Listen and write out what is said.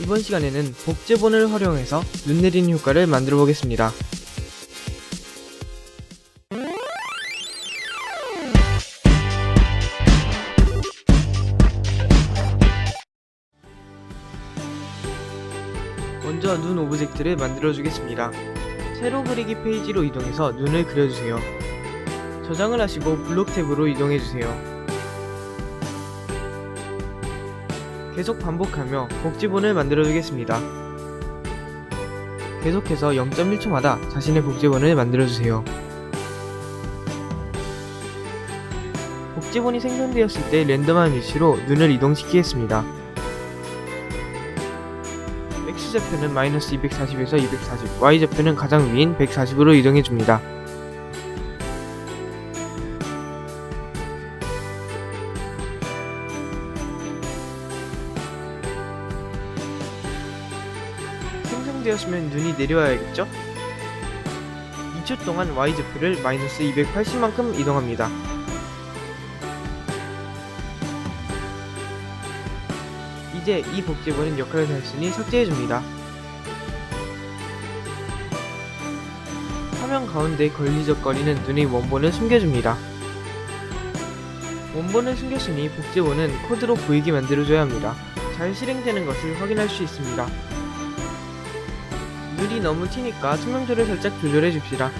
이번 시간에는 복제본을 활용해서 눈 내리는 효과를 만들어 보겠습니다. 먼저 눈 오브젝트를 만들어 주겠습니다. 세로 그리기 페이지로 이동해서 눈을 그려주세요. 저장을 하시고 블록 탭으로 이동해 주세요. 계속 반복하며 복제본을 만들어 주겠습니다. 계속해서 0.1초마다 자신의 복제본을 만들어 주세요. 복제본이 생성되었을 때 랜덤한 위치로 눈을 이동시키겠습니다. X좌표는 마이너스 240에서 240, Y좌표는 가장 위인 140으로 이동해 줍니다. 생성되었으면 눈이 내려와야겠죠? 2초 동안 Y좌표를 마이너스 280만큼 이동합니다. 이제 이 복제본은 역할을 다했으니 삭제해줍니다. 화면 가운데 걸리적거리는 눈의 원본을 숨겨줍니다. 원본을 숨겼으니 복제본은 코드로 보이게 만들어줘야 합니다. 잘 실행되는 것을 확인할 수 있습니다. 눈이 너무 튀니까 투명도를 살짝 조절해 줍시다.